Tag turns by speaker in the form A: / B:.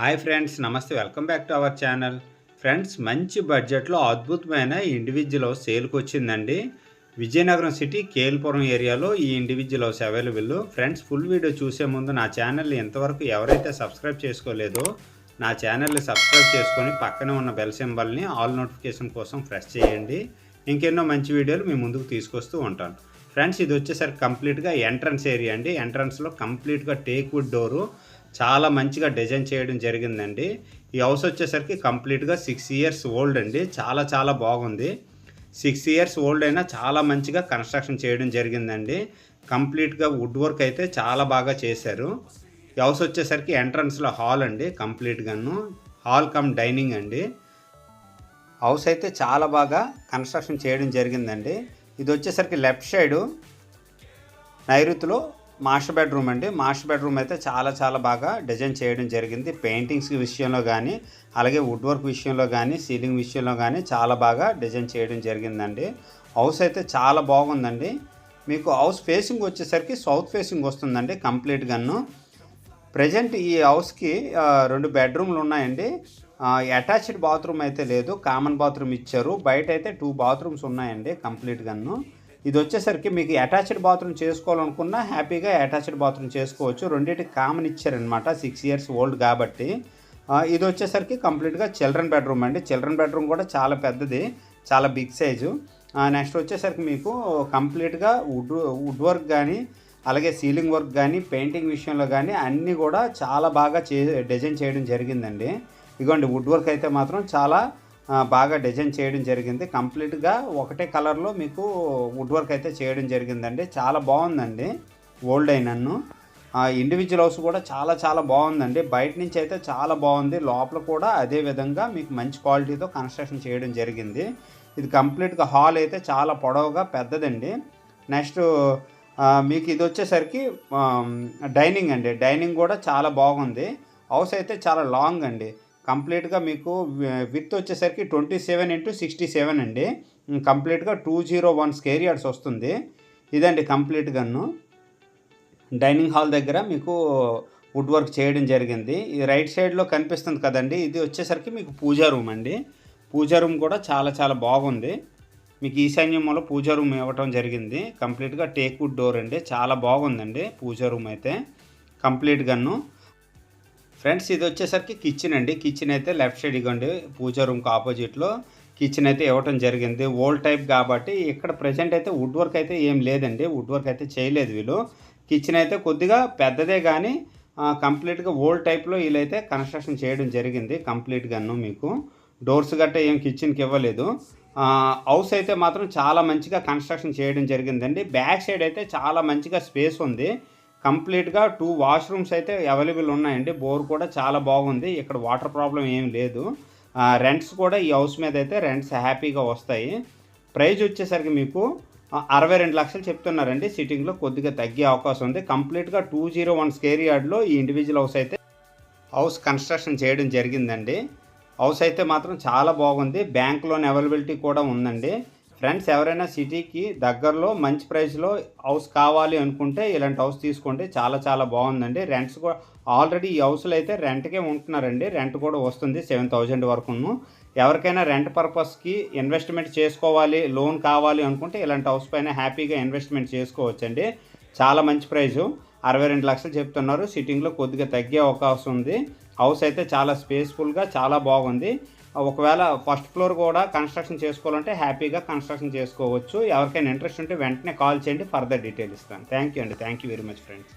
A: Hi friends నమస్తే. Welcome back to our channel. Friends మంచి బడ్జెట్లో అద్భుతమైన ఇండివిజువల్ హౌస్ సేల్కి వచ్చిందండి. విజయనగరం సిటీ కేల్పురం ఏరియాలో ఈ individual house available. Friends full video చూసే ముందు నా ఛానల్ని ఎంతవరకు ఎవరైతే సబ్స్క్రైబ్ చేసుకోలేదో నా ఛానల్ని సబ్స్క్రైబ్ చేసుకొని పక్కనే ఉన్న బెల్ సింబల్ని ఆల్ నోటిఫికేషన్ కోసం ప్రెస్ చేయండి. ఇంకెన్నో మంచి వీడియోలు మీ ముందుకు తీసుకొస్తూ ఉంటాను. ఫ్రెండ్స్ ఇది వచ్చేసరికి కంప్లీట్గా ఎంట్రన్స్ ఏరియా అండి. ఎంట్రన్స్లో కంప్లీట్గా టేక్ వుడ్ డోరు. చాలా మంచిగా డిజైన్ చేయడం జరిగిందండి. ఈ హౌస్ వచ్చేసరికి కంప్లీట్గా సిక్స్ ఇయర్స్ ఓల్డ్ అండి. చాలా చాలా బాగుంది. సిక్స్ ఇయర్స్ ఓల్డ్ అయినా చాలా మంచిగా కన్స్ట్రక్షన్ చేయడం జరిగిందండి. కంప్లీట్గా వుడ్ వర్క్ అయితే చాలా బాగా చేశారు. ఈ హౌస్ వచ్చేసరికి ఎంట్రన్స్లో హాల్ అండి కంప్లీట్గాను. హాల్ కమ్ డైనింగ్ అండి. హౌస్ అయితే చాలా బాగా కన్స్ట్రక్షన్ చేయడం జరిగిందండి. ఇది వచ్చేసరికి లెఫ్ట్ సైడు నైరుతిలో మాస్టర్ బెడ్రూమ్ అండి. మాస్టర్ బెడ్రూమ్ అయితే చాలా చాలా బాగా డిజైన్ చేయడం జరిగింది. పెయింటింగ్స్ విషయంలో కానీ అలాగే వుడ్ వర్క్ విషయంలో కానీ సీలింగ్ విషయంలో కానీ చాలా బాగా డిజైన్ చేయడం జరిగిందండి. హౌస్ అయితే చాలా బాగుందండి. మీకు హౌస్ ఫేసింగ్ వచ్చేసరికి సౌత్ ఫేసింగ్ వస్తుందండి కంప్లీట్గాను ప్రజెంట్ ఈ హౌస్కి రెండు బెడ్రూమ్లు ఉన్నాయండి. అటాచ్డ్ బాత్రూమ్ అయితే లేదు. కామన్ బాత్రూమ్ ఇచ్చారు. బయట అయితే టూ బాత్రూమ్స్ ఉన్నాయండి కంప్లీట్గాను ఇది వచ్చేసరికి మీకు అటాచ్డ్ బాత్రూమ్ చేసుకోవాలనుకున్నా హ్యాపీగా అటాచ్డ్ బాత్రూమ్ చేసుకోవచ్చు. రెండింటికి కామన్ ఇచ్చారనమాట సిక్స్ ఇయర్స్ ఓల్డ్ కాబట్టి. ఇది వచ్చేసరికి కంప్లీట్గా చిల్డ్రన్ బెడ్రూమ్ అండి. చిల్డ్రన్ బెడ్రూమ్ కూడా చాలా పెద్దది చాలా బిగ్ సైజు. నెక్స్ట్ వచ్చేసరికి మీకు కంప్లీట్గా వుడ్ వుడ్ వర్క్ కానీ అలాగే సీలింగ్ వర్క్ కానీ పెయింటింగ్ విషయంలో కానీ అన్నీ కూడా చాలా బాగా చే డిజైన్ చేయడం జరిగిందండి. ఇదిగోండి వుడ్ వర్క్ అయితే మాత్రం చాలా బాగా డిజైన్ చేయడం జరిగింది. కంప్లీట్గా ఒకటే కలర్లో మీకు వుడ్ వర్క్ అయితే చేయడం జరిగిందండి. చాలా బాగుందండి. ఓల్డ్ అయినన్ను. ఇండివిజువల్ హౌస్ కూడా చాలా చాలా బాగుందండి. బయట నుంచి అయితే చాలా బాగుంది. లోపల కూడా అదే విధంగా మీకు మంచి క్వాలిటీతో కన్స్ట్రక్షన్ చేయడం జరిగింది. ఇది కంప్లీట్గా హాల్ అయితే చాలా పొడవుగా పెద్దదండి. నెక్స్ట్ మీకు ఇది వచ్చేసరికి డైనింగ్ అండి. డైనింగ్ కూడా చాలా బాగుంది. హౌస్ అయితే చాలా లాంగ్ అండి. కంప్లీట్గా మీకు విత్ వచ్చేసరికి twenty seven into sixty seven అండి. కంప్లీట్గా two zero one square yards వస్తుంది. ఇదండి కంప్లీట్గాను డైనింగ్ హాల్ దగ్గర మీకు వుడ్ వర్క్ చేయడం జరిగింది. ఈ రైట్ సైడ్లో కనిపిస్తుంది కదండి. ఇది వచ్చేసరికి మీకు పూజా రూమ్ అండి. పూజా రూమ్ కూడా చాలా చాలా బాగుంది. మీకు ఈశాన్యంలో పూజా రూమ్ ఇవ్వటం జరిగింది. కంప్లీట్గా టేక్ వుడ్ డోర్ అండి. చాలా బాగుందండి పూజా రూమ్ అయితే. కంప్లీట్గాను ఫ్రెండ్స్ ఇది వచ్చేసరికి కిచెన్ అండి. కిచెన్ అయితే లెఫ్ట్ సైడ్ ఇగోండి. పూజా రూమ్కి ఆపోజిట్లో కిచెన్ అయితే ఇవ్వటం జరిగింది. ఓల్డ్ టైప్ కాబట్టి ఇక్కడ ప్రజెంట్ అయితే వుడ్ వర్క్ అయితే ఏం లేదండి. వుడ్ వర్క్ అయితే చేయలేదు వీళ్ళు. కిచెన్ అయితే కొద్దిగా పెద్దదే కానీ కంప్లీట్గా ఓల్డ్ టైప్లో వీళ్ళైతే కన్స్ట్రక్షన్ చేయడం జరిగింది. కంప్లీట్గాను మీకు. డోర్స్ గట్ట ఏం కిచెన్కి ఇవ్వలేదు. హౌస్ అయితే మాత్రం చాలా మంచిగా కన్స్ట్రక్షన్ చేయడం జరిగిందండి. బ్యాక్ సైడ్ అయితే చాలా మంచిగా స్పేస్ ఉంది. కంప్లీట్గా టూ వాష్రూమ్స్ అయితే అవైలబుల్ ఉన్నాయండి. బోర్ కూడా చాలా బాగుంది. ఇక్కడ వాటర్ ప్రాబ్లం ఏం లేదు. రెంట్స్ కూడా ఈ హౌస్ మీద అయితే రెంట్స్ హ్యాపీగా వస్తాయి. ప్రైజ్ వచ్చేసరికి మీకు అరవై రెండు లక్షలు చెప్తున్నారండి. సిట్టింగ్లో కొద్దిగా తగ్గే అవకాశం ఉంది. కంప్లీట్గా టూ జీరో వన్ స్కేర్ యార్డ్లో ఈ ఇండివిజువల్ హౌస్ అయితే హౌస్ కన్స్ట్రక్షన్ చేయడం జరిగిందండి. హౌస్ అయితే మాత్రం చాలా బాగుంది. బ్యాంక్ లోన్ అవైలబిలిటీ కూడా ఉందండి. ఫ్రెండ్స్ ఎవరైనా సిటీకి దగ్గరలో మంచి ప్రైస్లో హౌస్ కావాలి అనుకుంటే ఇలాంటి హౌస్ తీసుకోండి. చాలా చాలా బాగుందండి. రెంట్స్ కూడా ఆల్రెడీ ఈ హౌస్లో అయితే రెంట్కే ఉంటున్నారండి. రెంట్ కూడా వస్తుంది సెవెన్ థౌజండ్ వరకును. ఎవరికైనా రెంట్ పర్పస్కి ఇన్వెస్ట్మెంట్ చేసుకోవాలి లోన్ కావాలి అనుకుంటే ఇలాంటి హౌస్ పైన హ్యాపీగా ఇన్వెస్ట్మెంట్ చేసుకోవచ్చండి. చాలా మంచి ప్రైజు. అరవై రెండు లక్షలు చెప్తున్నారు. సిట్టింగ్లో కొద్దిగా తగ్గే అవకాశం ఉంది. హౌస్ అయితే చాలా స్పేస్ఫుల్గా చాలా బాగుంది. ఒకవేళ ఫస్ట్ ఫ్లోర్ కూడా కన్స్ట్రక్షన్ చేసుకోవాలంటే హ్యాపీగా కన్స్ట్రక్షన్ చేసుకోవచ్చు. ఎవరికైనా ఇంట్రెస్ట్ ఉంటే వెంటనే కాల్ చేయండి. ఫర్దర్ డీటెయిల్ ఇస్తాను. థ్యాంక్ యూ అండి. Thank you very much friends.